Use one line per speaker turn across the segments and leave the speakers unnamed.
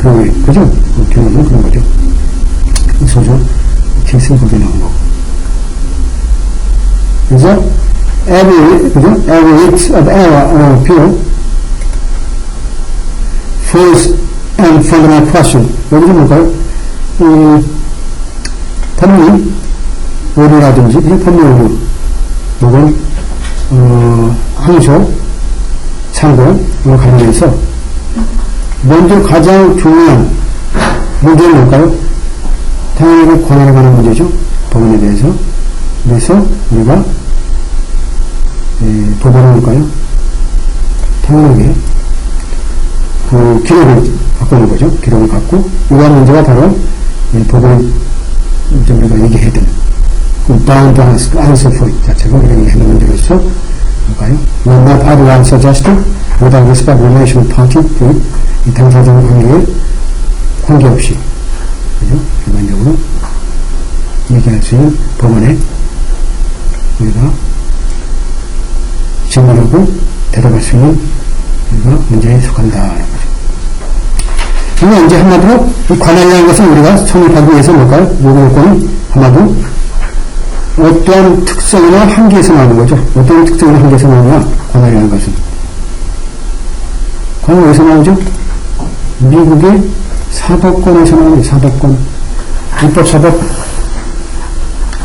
그, 그죠? 그 경우는 그런 거죠. 소조 케이스는 나온 거고. 그래서 every, 그죠? every act of error or appeal false and fundamental question. 여기서 뭘까요? 음, 법리, 오류라든지, 법리 오류, 혹은, 어, 항소, 상고와 관련해서 먼저 가장 중요한 문제는 뭘까요? 당연히 그 권한에 관한 문제죠. 법원에 대해서. 그래서 우리가 예, 법원은 뭘까요? 당연하게 그 기록을 있는 거죠. 기록을 갖고 이러한 문제가 바로 예, 이제 우리가 얘기해야 되는 그 bound answer it 자체가 우리가 얘기하는 문제로서 Will not otherwise suggested without respect relation party 이 당사자의 관계에 관계없이 그죠? 일반적으로 얘기할 수 있는 법원에 우리가 질문하고 대답할 수 있는 우리가 문제에 속한다라는 거죠. 그러면 이제 한마디로 이 관할이라는 것은 우리가 성립하기 위해서 뭘까요? 요구 요건은 한마디로 어떠한 특성이나 한계에서 나오는 거죠. 어떤 특성이나 한계에서 나오냐? 관할이라는 것은. 관할 어디서 나오죠? 미국의 사법권에서 나오는 사법권. 입법, 사법,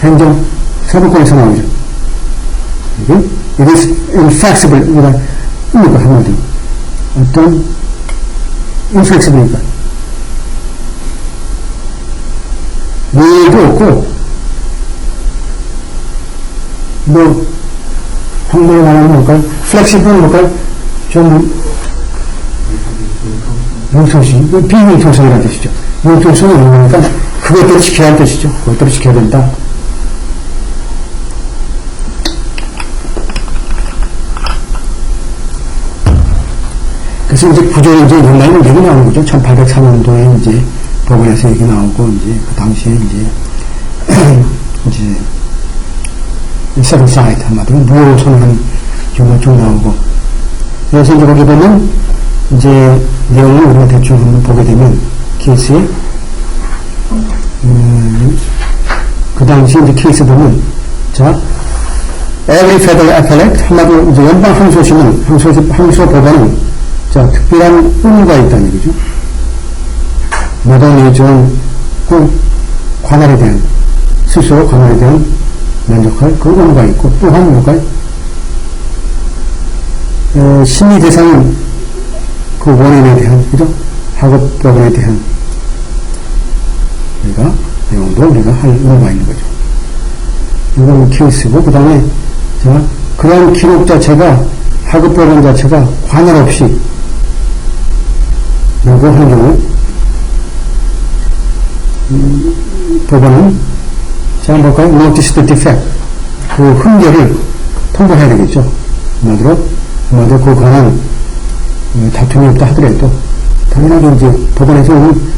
행정, 사법권에서 나오죠. 이게, it is inflexible. 우리가, 뭡니까, 한마디로. 어떤, inflexible니까. 내도 없고, 뭐, 한국에 말하면 뭘까요? 플렉시블은 뭘까요? 좀, 융통성, 비융통성이라는 뜻이죠. 융통성이 있는 거니까 그것들을 지켜야 할 뜻이죠. 그것들을 지켜야 된다. 그래서 이제 구조를 이제 옛날에는 얘기 나오는 거죠. 1804년도에 이제 법원에서 얘기 나오고 이제 그 당시에 이제 이제 세븐 사이드 한마디로 무효 선언하는 경우가 좀 나오고 그래서 이제 거기 보면 이제 내용을 우리가 대충 한번 보게 되면 케이스에 음, 그 당시 이제 케이스 보면 자 every federal appellate 한마디로 이제 연방 항소심은 항소 항소 법원은 자 특별한 의무가 있다는 얘기죠. 모든 일종 그 관할에 대한 스스로 관할에 대한 만족할 그 의무가 있고 또한 뭘까요? 어, 심의 대상은 그 원인에 대한, 그죠? 학업법에 대한, 우리가, 내용도 우리가 할 의무가 있는 거죠. 이건 케이스고, 그 다음에, 자, 그런 기록 자체가, 학업법원 자체가 관할 없이, 요구하는 경우, 음, 법원은, 자, 뭘까요? notice the defect. 그 흠결을 통보해야 되겠죠. 한마디로, 한마디로 그 관한 다툼이 없다 하더라도 당연하게 이제 법원에서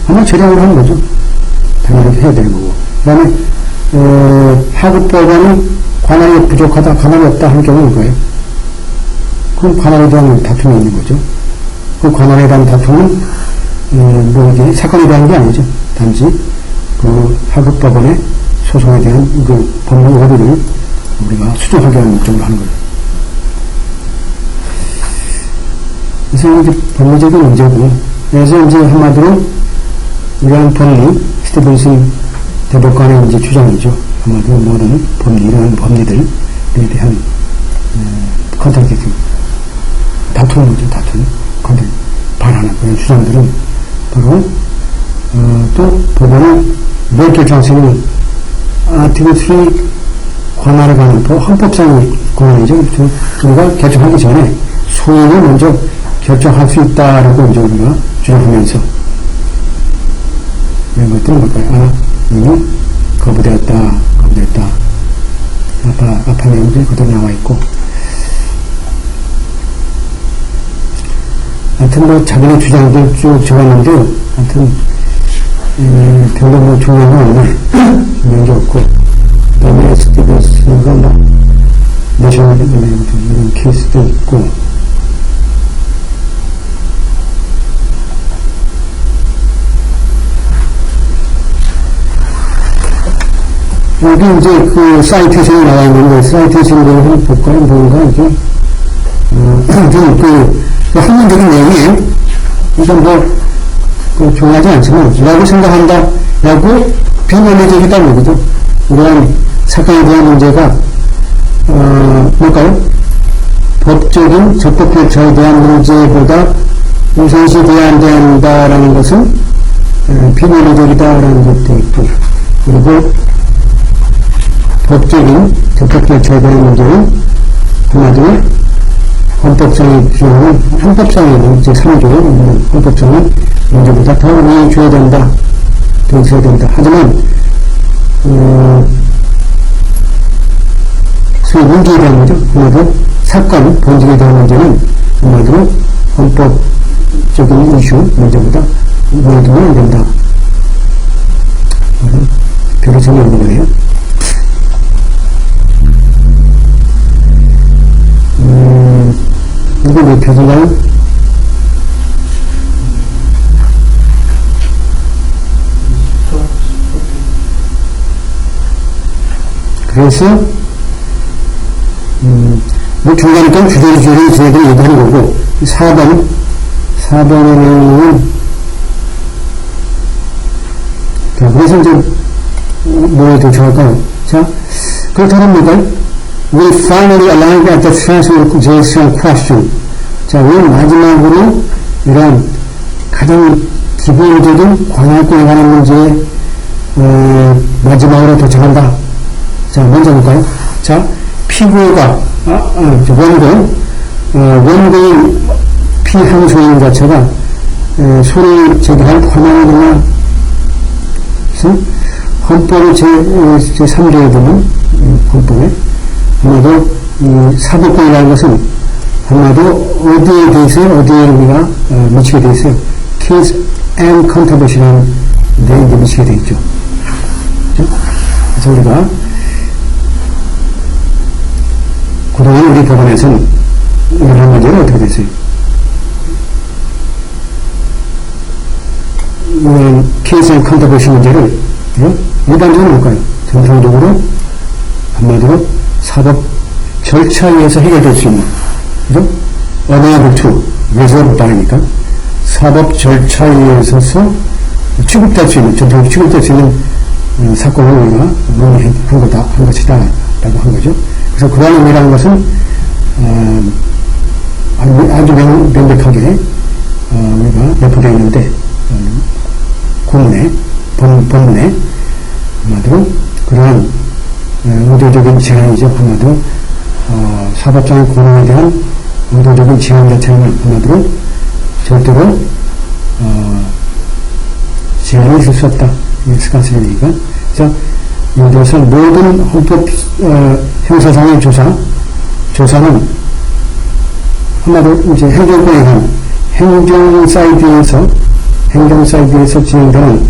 아마 처리하고 하는 거죠. 당연하게 해야 되는 거고. 그 다음에 어, 하급법원은 관할이 부족하다, 관할이 없다 하는 경우는 거예요. 그럼 관할에 대한 다툼이 있는 거죠. 그 관할에 대한 다툼은 어, 뭐 이제 사건에 대한 게 아니죠. 단지 그 하급법원의 소송에 대한 그 법률 허리를 우리가 수정하게 하는 목적으로 하는 거예요. 그래서 이제 법리적인 문제고, 그래서 이제 한마디로 이러한 법리, 스티븐슨 대법관의 이제 주장이죠. 한마디로 모든 법리, 이러한 법리들에 대한 컨택트, 다투는 거죠, 다투는. 컨택, 반하는 그런 주장들은 바로, 어, 또 법원은 뭘 결정하시면 아티클 3 권한에 관한 법, 헌법상의 권한이죠. 우리가 결정하기 전에 소인을 먼저 결정할 수 있다라고 이제 우리가 주장하면서 이런 것들은 뭘까요? 아, 이미 거부되었다, 거부되었다. 아파, 아파 내용들이 그대로 나와 있고. 하여튼 뭐 자기네 주장들 쭉 적었는데요. 하여튼, 대한민국 중앙은 명이 없고 그다음에 SDBS가 뭐, 내셔널 이런 케이스도 있고 여기 이제 그 사이테이션이 나와 있는데 사이테이션을 한번 볼까요? 뭔가 이게 어, 그, 그, 그 학문적인 내용이에요. 뭐 그 중요하지 않지만, 라고 생각한다, 라고 비논리적이다는 얘기죠. 이러한 사건에 대한 문제가, 어, 뭘까요? 법적인 적법 절차에 대한 문제보다 우선시 돼야 안 된다라는 것은 어, 비논리적이다라는 것도 있고, 그리고 법적인 적법 절차에 대한 문제는 한마디로 헌법상의 규정은 헌법상에는 제3조에 헌법상은 문제보다 더 우위에 줘야 된다. 더 있어야 된다. 하지만 어, 소위 문제에 대한 문제, 한마디로 사건, 본질에 대한 문제는 한마디로 헌법적인 이슈, 문제보다 우위에 두면 안 된다. 별로 재미없는 거예요. 음, 이거 몇 표인가 그래서, 음, 뭐 중간에 좀 주저리 주저리 저희들이 얘기하는 거고, 4번, 4번의 내용은, 자, 그래서 이제, 뭐에 도착할까요? 자, 그렇다면 뭐가 We finally arrive at the translation question. 자, 우리 마지막으로 이런 가장 기본적인 광역권에 관한 문제에 어, 마지막으로 도착한다. 자, 먼저 볼까요? 자, 피고가 아, 아, 저 원고 어, 원고인 피항소인 자체가 에, 소를 제기할 권한이나 헌법의 제, 어, 제3조에 보면 음, 헌법에 아마도 이 사법권이라는 것은 아마도 어디에 대해서 어디에 우리가 어, 미치게 돼 있어요. Case and Controversy라는 데 이제 미치게 돼 있죠. 그래서 우리가 그동안 우리 법원에서는 이런 문제는 어떻게 됐어요? 이런 and Controversy 문제를 어? 일반적으로 뭘까요? 정상적으로 한마디로 사법 절차에 의해서 해결될 수 있는, 그죠? unable to, resolve 바니까 사법 절차에 의해서 취급될 수 있는, 전통적으로 취급될 수 있는 음, 사건을 우리가 논의한 것이다, 라고 한 거죠. 그래서 그러한 의미라는 것은, 어, 아주, 명, 명백하게, 어, 우리가 내포되어 있는데, 어, 고문에, 본, 본문에, 한마디로, 그러한 어, 의도적인 제한이죠. 한마디로 어, 사법적인 공헌에 대한 의도적인 제한 자체는 한마디로 절대로 어, 제한이 있을 수 없다. 스카스의 얘기가. 그래서 이것을 모든 헌법 어, 형사상의 조사 조사는 한마디로 이제 행정권에 한 행정 사이드에서 행정 사이드에서 진행되는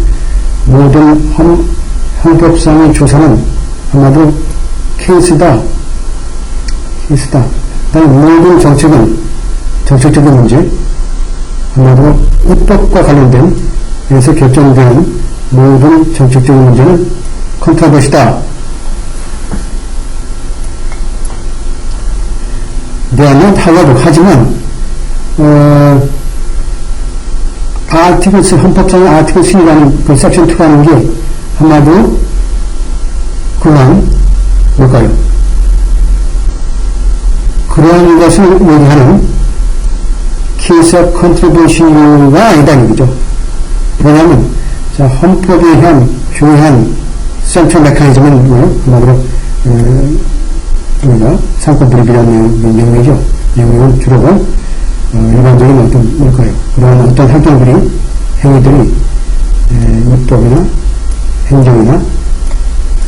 모든 헌, 헌법상의 조사는 한마디로 케이스다. 케이스다. 그다음 모든 정책은 정책적인 문제, 한마디로 입법과 관련된 에서 결정된 모든 정책적인 문제는 컨트라버시다. 대안은 하려고 하지만 어, 아티클스 헌법상의 아티클 10이라는 그 섹션 2라는 게 한마디로 그만 뭘까요? 그러한 것을 얘기하는 케이스 컨트리뷰션가 아니다 얘기죠. 왜냐하면 자, 헌법에 의한 교한 센트럴 메커니즘은 어, 우리가 상권 불입이라는 내용이죠. 내용은 주로 어, 일반적인 어떤 뭘까요? 그런 어떤 활동들이 행위들이 에, 입법이나 행정이나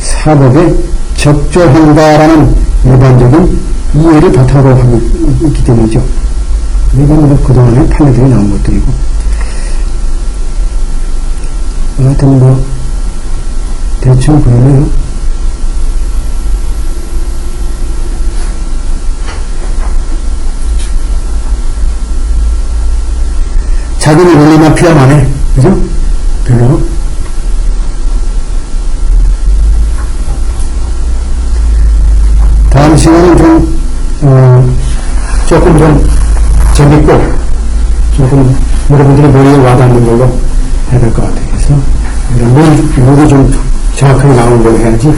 사법에 적절한다라는 일반적인 이해를 바탕으로 하고 있기 때문이죠. 이건 뭐 그동안에 판례들이 나온 것들이고. 하여튼 뭐, 대충 보이네요. 자기는 원래만 피하면 해. 그죠? 별로. 다음 시간은 좀, 어, 조금 좀 재밌고, 조금 여러분들의 머리에 와닿는 걸로 해야 될 것 같아요. 그래서, 이런 건, 이거도 좀 정확하게 나오는 걸로 해야지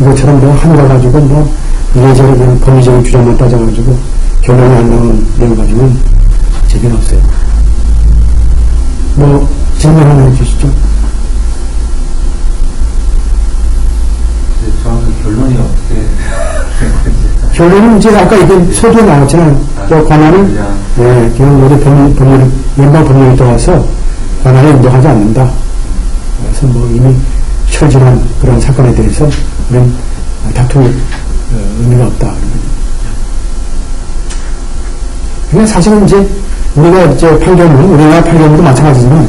이것처럼 뭐 한거 가지고 뭐 이래저래 그냥 법리적인 주장만 따져가지고 결론이 안 나오는 내용 가지고는 재미는 없어요. 뭐 질문 하나 해주시죠.
결론이 어떻게
결론은 이제 아까 이게 소두에 나왔잖아요. 저 권한은
그냥
예, 그냥 우리 법률, 법률, 연방 법률에 따라서 권한을 인정하지 않는다. 그래서 뭐 이미 처질한 그런 사건에 대해서 우리는 다툴 어, 의미가 없다. 그냥 사실은 이제 우리가 이제 판결문, 우리나라 판결문도 마찬가지지만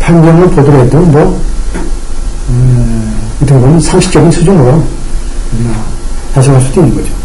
판결을 보더라도 뭐, 어, 어떻게 보면 상식적인 수준으로 우리가 해석할 수도 있는 거죠.